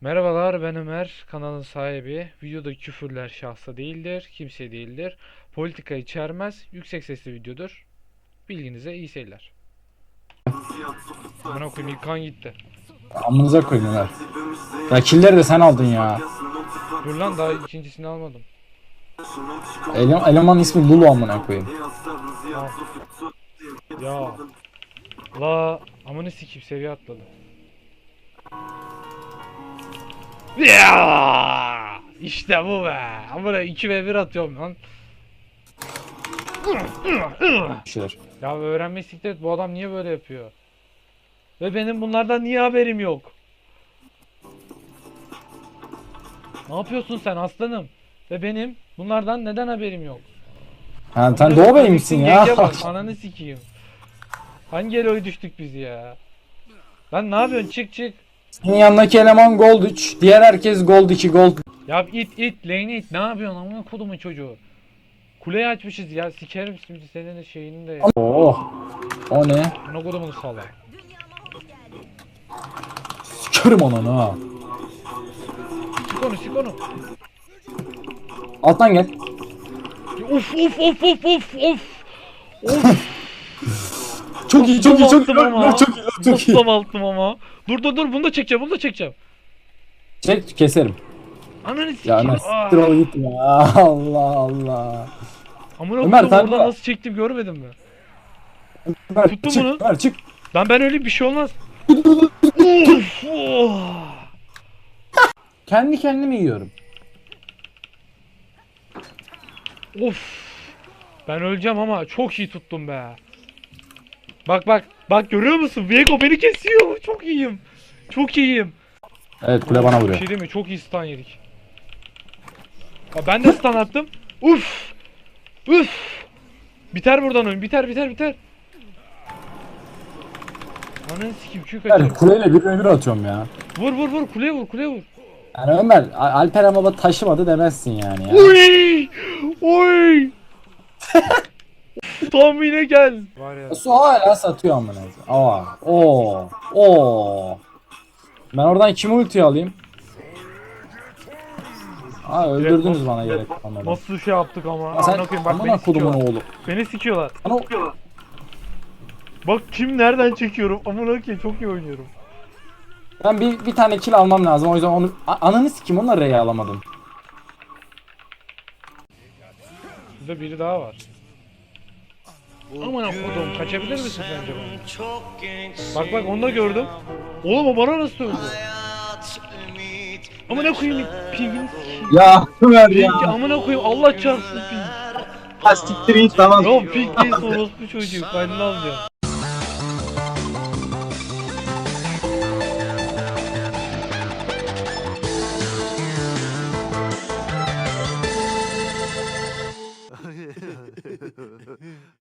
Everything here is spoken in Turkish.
Merhabalar ben Ömer, kanalın sahibi. Videoda küfürler şahsa değildir, kimse değildir. Politika içermez, yüksek sesli videodur. Bilginize iyi seyirler. Bana koyayım ilk kan gitti. Amınıza koyun Ömer. Ya killeri de sen aldın ya. Dur lan daha ikincisini almadım. Ele- eleman ismi Lulu amına koyayım. Ya. La amını sikip seviye atladı. Ya! İşte bu be. Amına 2 ve 1 atıyorum lan. Şeyler. Ya öğrenme siklet bu adam niye böyle yapıyor? Ve benim bunlardan niye haberim yok? Ne yapıyorsun sen aslanım? Ve benim bunlardan neden haberim yok? Ha, sen Doğu Bey misin ya? bak, ananı sikeyim. Hangi eloya düştük biz ya? Lan ne yapıyorsun? Çık çık. Senin yanındaki eleman Gold 3. Diğer herkes Gold 2 Gold. Ya it it lane it ne yapıyorsun amına kodumun çocuğu? Kuleyi açmışız ya sikerim şimdi senin de şeyini de. Oh. O ne? Amına kodumun sala. Sikerim ananı ha. Sik onu sik onu. Alttan gel. Of of of of of of. Of. Çok iyi çok iyi çok iyi. Bastım ama. Çok iyi çok iyi. Bastım altım ama. Dur dur dur bunu da çekeceğim bunu da çekeceğim. Çek keserim. Ananı Ya sikeyim. Ömer Ah. siktir ol git ya. Allah Allah. Amına Ömer, kodum sen orada nasıl çektim görmedin mi? Ömer, Tuttum çık, bunu. Ömer çık. Lan ben öyle bir şey olmaz. of. Oh. Kendi kendime yiyorum. Of. Ben öleceğim ama çok iyi tuttum be. Bak bak. Bak görüyor musun? Viego beni kesiyor. Çok iyiyim. Çok iyiyim. Evet kule bana Bir vuruyor. şey değil mi? Çok iyi stun yedik. Ya ben de stun attım. Uf. Uf. Biter buradan oyun. Biter biter biter. Ananı sikim Q Yani kuleyle bir bir atıyorum ya. Vur vur vur kuleye vur kuleye vur. Yani Ömer Al- Alper baba taşımadı demezsin yani ya. Oy! Tahmine gel. Var ya. Su hala satıyor amına. koyayım. Aa. Oo. Oo. Ben oradan kimi ultiyi alayım? Aa öldürdünüz bana gerek kalmadı. Nasıl şey yaptık ama. Ya Sen Amına koyayım bak amına beni kodumun sikiyorlar. oğlu. Beni sikiyorlar. Ana Bak kim nereden çekiyorum. Amına koyayım çok iyi oynuyorum. ben bir, bir tane kill almam lazım o yüzden onu A- ananı sikim onunla R'yi alamadım. Burada biri daha var. Aman kodum kaçabilir misin bana? Bak bak onu da gördüm. Oğlum o bana nasıl öldü? Amına koyayım pingin Ya Ömer Ping amına koyayım Allah çarpsın ping. Ha siktir git tamam. Yok ping değil orospu çocuğu kaydını alacağım.